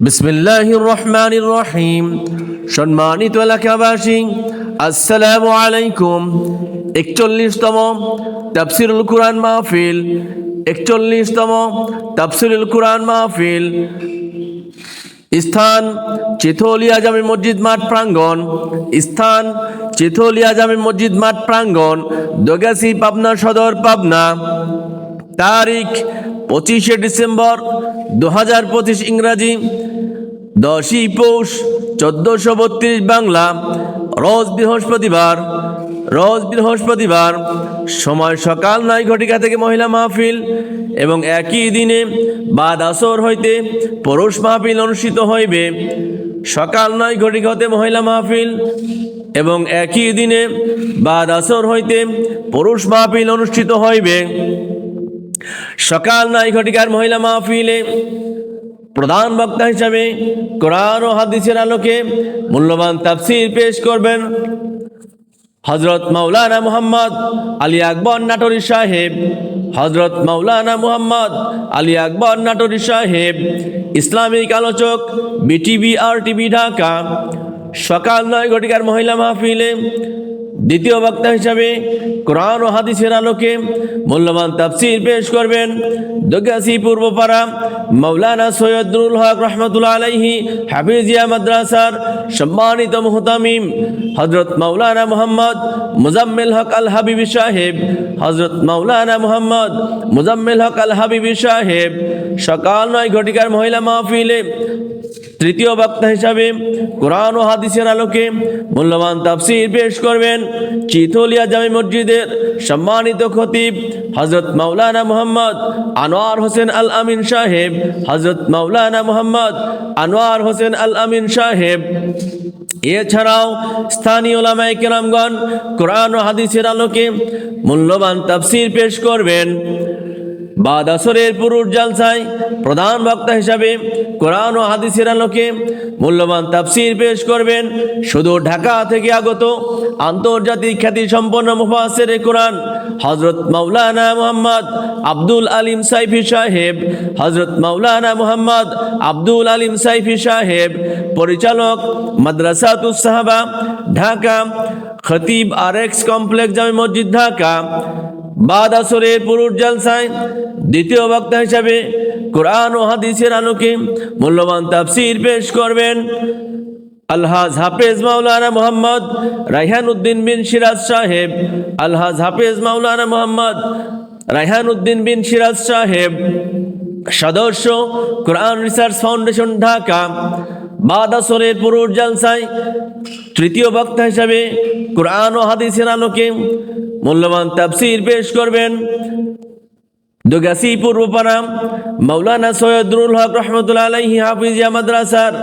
বিসমিল্লাহির রহমানির রহিম। সম্মানিত এলাকাবাসী, আসসালামু আলাইকুম। একচল্লিশতম তাফসিরুল কুরআন মাহফিল, একচল্লিশতম তাফসিরুল কুরআন মাহফিল। স্থান চিথলিয়া জামে মসজিদ মাঠ প্রাঙ্গণ, স্থান চিথলিয়া জামে মসজিদ মাঠ প্রাঙ্গণ দোগাসি পাবনা সদর পাবনা। তারিখ পঁচিশে ডিসেম্বর দু হাজার পঁচিশ ইংরাজি, দশই পৌষ, চোদ্দশো বত্রিশ বাংলা, রোজ বৃহস্পতিবার রোজ বৃহস্পতিবার, সময় সকাল নয় ঘটিকা থেকে মহিলা মাহফিল এবং একই দিনে বাদ আসর হইতে পুরুষ মাহফিল অনুষ্ঠিত হইবে। সকাল নয় ঘটিকা হতে মহিলা মাহফিল এবং একই দিনে বাদ আসর হইতে পুরুষ মাহফিল অনুষ্ঠিত হইবে। সকাল নয় ঘটিকার মহিলা মাহফিলে। প্রধান বক্তা হিসাবে কোরআন ও হাদিসের আলোকে মূল্যবান তাফসির পেশ করবেন হজরত মাওলানা মুহাম্মদ আলী আকবর নাটরি সাহেব। হজরত মাওলানা মুহাম্মদ আলী আকবর নাটরি সাহেব, ইসলামিক আলোচক, বিটিভি আর টিভি ঢাকা। সকাল নয় ঘটিকার মহিলা মাহফিলে দ্বিতীয় বক্তা হিসাবে কোরআন ও হাদিসের আলোকে মূল্যবান তাফসির পেশ করবেন দগাসি পূর্বপাড়া মৌলানা সৈয়দুল হক রহমতুল্লাহ আলাইহি, হাফিজিয়া মাদ্রাসার সম্মানিত মুহতামিম হজরত মৌলানা মোহাম্মদ মুজাম্মিল হক আল হাবিবি সাহেব হজরত মৌলানা মোহাম্মদ মুজাম্মিল হক আল হাবিবি সাহেব, সকাল নয় ঘটিকার মহিলা মাহফিলে তৃতীয় বক্তা হিসাবে কোরআন ও হাদিসের আলোকে মূল্যবান তাফসির পেশ করবেন। চিথলিয়া জামি মসজিদের সম্মানিত খতিব হজরত মাওলানা মোহাম্মদ আনোয়ার হোসেন আল আমিন সাহেব হজরত মাওলানা মোহাম্মদ আনোয়ার হোসেন আল আমিন সাহেব। এছাড়াও স্থানীয় লামাই কেরামগণ কোরআন ও হাদিসের আলোকে মূল্যবান তাফসির পেশ করবেন। বাদ আসরের পুরুষ জালসায় প্রধান বক্তা হিসাবে কোরআন ও হাদিসের আলোকে মূল্যবান তাফসির পেশ করবেন। শুধু ঢাকা থেকে আগত আন্তর্জাতিক খ্যাতি সম্পন্ন মুফাসের কোরআন হজরত মাওলানা মুহাম্মদ আব্দুল আলিম সাইফি সাহেব হজরত মাওলানা মুহাম্মদ আব্দুল আলিম সাইফি সাহেব, পরিচালক মাদ্রাসাতুস সাহাবা, ঢাকা খতিব আর এক্স কমপ্লেক্স জামে মসজিদ, ঢাকা। বাদ আসরের পুরুষ জালসায় দ্বিতীয় বক্তা হিসাবে কোরআন ও হাদিসের আলোকে মূল্যবান তাফসির পেশ করবেন আলহাজ হাফেজ মাওলানা মোহাম্মদ রাইহান উদ্দিন বিন সিরাজ সাহেব। আলহাজ হাফেজ মাওলানা মোহাম্মদ রাইহান উদ্দিন বিন সিরাজ সাহেব। সদস্য কোরআন রিসার্চ ফাউন্ডেশন ঢাকা। বাদ আসরের পুরুষ জালসায় তৃতীয় বক্তা হিসাবে কোরআন ও হাদিসের আলোকে মূল্যবান তাফসির পেশ করবেন। দুগাসি পূর্বপাড়া মৌলানা সৈয়দুল হক রহমতুল্লাহ আলাইহি হাফিজিয়া মাদ্রাসার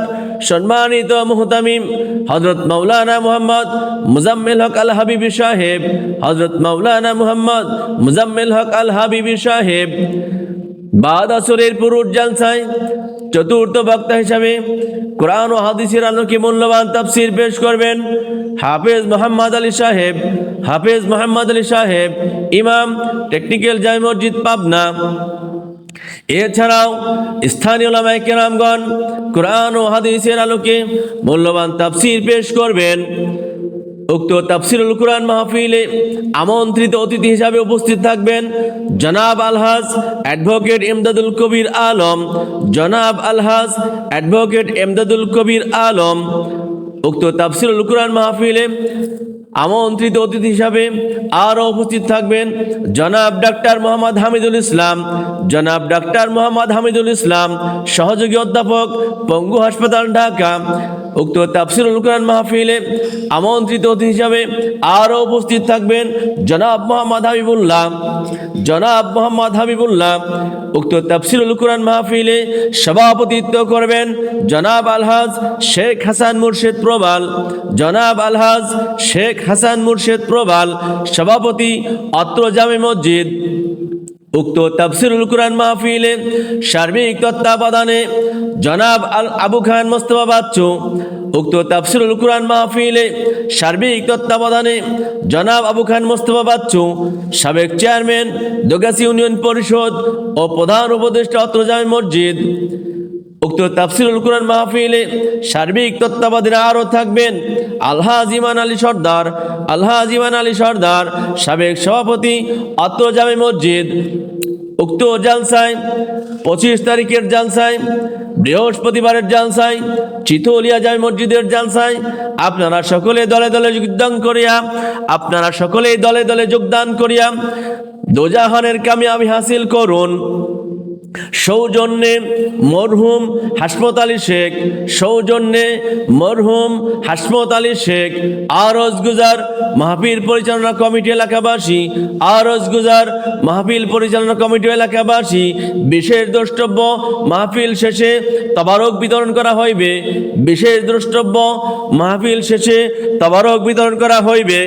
সম্মানিত মুহতামিম হজরত মৌলানা মুহাম্মদ মুজাম্মিল হক আল হাবিবি সাহেব হজরত মৌলানা মুহাম্মদ মুজাম্মিল হক আল হাবিবি সাহেব, বাদ আসরের পুরুষ জালসায় চতুর্থ বক্তা হিসাবে কোরআন ও হাদিসের আলোকে মূল্যবান তাফসির পেশ করবেন। হাফেজ মোহাম্মদ আলী সাহেব, হাফেজ মোহাম্মদ আলী সাহেব, ইমাম টেকনিক্যাল জামি মসজিদ, পাবনা। এছাড়াও স্থানীয় লামায় কেরামগণ কোরআন ও হাদিসের আলোকে মূল্যবান তাফসির পেশ করবেন। উক্ত তাফসিরুল কোরআন মাহফিলে আমন্ত্রিত অতিথি হিসাবে উপস্থিত থাকবেন জনাব আলহাজ অ্যাডভোকেট এমদাদুল কবির আলম। জনাব আলহাজ অ্যাডভোকেট এমদাদুল কবির আলম। উক্ত তাফসিরুল কোরআন মাহফিলে আমন্ত্রিত অতিথি হিসাবে আরও উপস্থিত থাকবেন জনাব ডাক্তার মোহাম্মদ হামিদুল ইসলাম, জনাব ডাক্তার মোহাম্মদ হামিদুল ইসলাম, সহযোগী অধ্যাপক পঙ্গু হাসপাতাল ঢাকা, উক্ত তাফসিরুল কোরআন মাহফিলে আমন্ত্রিত অতিথি হিসাবে আরও উপস্থিত থাকবেন জনাব মোহাম্মদ হাবিবুল্লাহ, জনাব মোহাম্মদ হাবিবুল্লাহ, উক্ত তাফসিরুল কোরআন মাহফিলে সভাপতিত্ব করবেন জনাব আলহাজ শেখ হাসান মুর্শেদ প্রবাল, জনাব আলহাজ শেখ হাসান মুর্শেদ প্রবাল সভাপতি, অত্র জামে মসজিদ। উক্ত তাফসিরুল কোরআন মাহফিলে সার্বিক তত্ত্বাবধানে জনাব আল আবু খান মোস্তফা বাচ্চু। উক্ত তাফসিরুল কোরআন মাহফিলে সার্বিক তত্ত্বাবধানে জনাব আবু খান মোস্তফা বাচ্চু, সাবেক চেয়ারম্যান দোগাসি ইউনিয়ন পরিষদ ও প্রধান উপদেষ্টা অত্রজামী মসজিদ। উক্ত তাফসিরুল কোরআন মাহফিলে সার্বিক তত্ত্বাবধানে আরও থাকবেন আলহাজ ইমান আলী সর্দার, আলহাজ ইমান আলী সর্দার, সাবেক সভাপতি অত্রজামী মসজিদ, উক্ত জালসায় পঁচিশ তারিখের জালসায়, বৃহস্পতিবারের জালসায়, চিতলিয়া জামে মসজিদের জালসায় আপনারা সকলে দলে দলে যোগদান করিয়া, আপনারা সকলে দলে দলে যোগদান করিয়া, দোজাহানের কামিয়াবি হাসিল করুন। সৌজন্যে মরহুম হাসমত আলী শেখ, সৌজন্যে মরহুম হাসমত আলী শেখ, আরজ গুজার মাহফিল পরিচালনা কমিটি এলাকাবাসী, আরজ গুজার মাহফিল পরিচালনা কমিটি এলাকাবাসী, বিশেষ দ্রষ্টব্য মাহফিল শেষে তবারক বিতরণ করা হইবে, বিশেষ দ্রষ্টব্য মাহফিল শেষে তবারক বিতরণ করা হইবে।